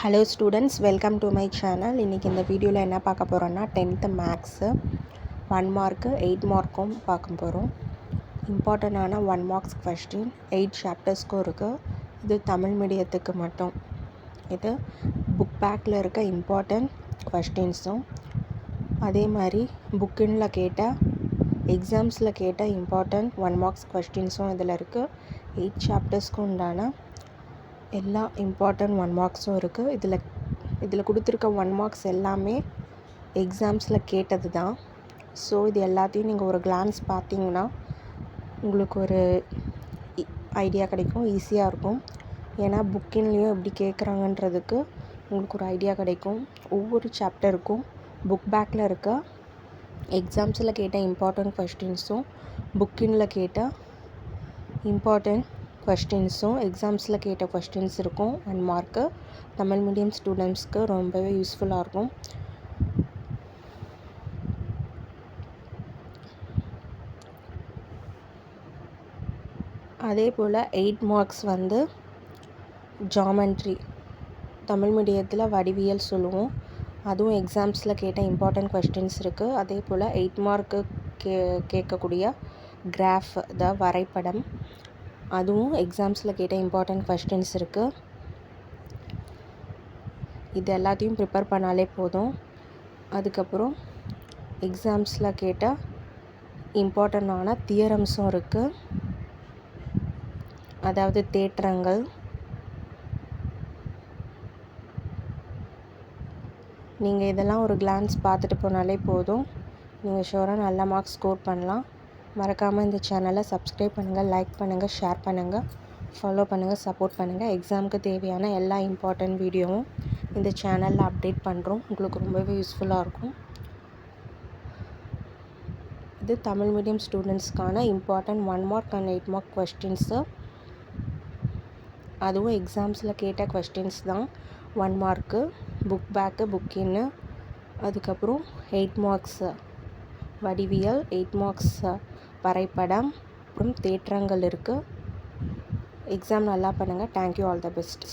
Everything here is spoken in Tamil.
Hello students welcome to my channel இன்றைக்கி இந்த வீடியோவில் என்ன பார்க்க போகிறோன்னா tenth maths one mark eight மார்க்கும் பார்க்க போகிறோம் இம்பார்ட்டண்ட்டான ஒன் மார்க்ஸ் கொஸ்டின் எயிட் சாப்டர்ஸ்க்கும் இருக்குது இது தமிழ் மீடியத்துக்கு மட்டும். இது புக் பேக்கில் இருக்க இம்பார்ட்டண்ட் கொஸ்டின்ஸும் அதே மாதிரி புக்கின்ல கேட்ட எக்ஸாம்ஸில் கேட்ட இம்பார்ட்டண்ட் ஒன் மார்க்ஸ் கொஸ்டின்ஸும் இதில் இருக்குது எயிட் சாப்டர்ஸ்க்கு உண்டான எல்லா இம்பார்ட்டண்ட் ஒன் மார்க்ஸும் இருக்குது இதில் இதில் கொடுத்துருக்க ஒன் மார்க்ஸ் எல்லாமே எக்ஸாம்ஸில் கேட்டது தான் ஸோ இது எல்லாத்தையும் நீங்கள் ஒரு கிளான்ஸ் பார்த்தீங்கன்னா உங்களுக்கு ஒரு ஐடியா கிடைக்கும். ஈஸியாக இருக்கும். ஏன்னா புக்கின்லேயும் எப்படி கேட்குறாங்கன்றதுக்கு உங்களுக்கு ஒரு ஐடியா கிடைக்கும். ஒவ்வொரு சாப்டருக்கும் புக் பேக்கில் இருக்க எக்ஸாம்ஸில் கேட்ட இம்பார்ட்டண்ட் கொஸ்டின்ஸும் புக்கினில் கேட்ட இம்பார்ட்டண்ட் கொஸ்டின்ஸும் எக்ஸாம்ஸில் கேட்ட கொஸ்டின்ஸ் இருக்கும். அண்ட் மார்க்கு தமிழ் மீடியம் ஸ்டூடெண்ட்ஸ்க்கு ரொம்பவே யூஸ்ஃபுல்லாக இருக்கும். அதே போல் எயிட் மார்க்ஸ் வந்து ஜாமெண்ட்ரி தமிழ் மீடியத்தில் வடிவியல் சொல்லுவோம். அதுவும் எக்ஸாம்ஸில் கேட்ட இம்பார்ட்டண்ட் கொஸ்டின்ஸ் இருக்குது அதே போல் எயிட் மார்க்கு கே கேட்கக்கூடிய கிராஃப் த வரைபடம். அதுவும் எக்ஸாம்ஸில் கேட்ட இம்பார்ட்டண்ட் கொஸ்டின்ஸ் இருக்குது இது எல்லாத்தையும் ப்ரிப்பேர் பண்ணாலே போதும். அதுக்கப்புறம் எக்ஸாம்ஸில் கேட்ட இம்பார்ட்டண்டான தியரம்ஸும் இருக்குது அதாவது தேற்றங்கள். நீங்கள் இதெல்லாம் ஒரு கிளான்ஸ் பார்த்துட்டு போனாலே போதும். நீங்கள் ஷோராக நல்ல மார்க்ஸ் ஸ்கோர் பண்ணலாம். மறக்காமல் இந்த சேனலை சப்ஸ்கிரைப் பண்ணுங்கள் லைக் பண்ணுங்கள் ஷேர் பண்ணுங்கள் ஃபாலோ பண்ணுங்கள் சப்போர்ட் பண்ணுங்கள் எக்ஸாமுக்கு தேவையான எல்லா இம்பார்ட்டண்ட் வீடியோவும் இந்த சேனலில் அப்டேட் பண்ணுறோம் உங்களுக்கு ரொம்பவே யூஸ்ஃபுல்லாக இருக்கும். இது Tamil medium ஸ்டூடெண்ட்ஸ்க்கான important one mark and eight mark questions அதுவும் எக்ஸாம்ஸில் கேட்ட கொஸ்டின்ஸ் தான். ஒன் மார்க்கு புக் பேக்கு புக்கின்னு அதுக்கப்புறம் எயிட் மார்க்ஸு வடிவியல் எயிட் மார்க்ஸ் வரைபடம் அப்புறம் தேற்றங்கள் இருக்குது எக்ஸாம் நல்லா பண்ணுங்கள் தேங்க்யூ ஆல் த பெஸ்ட்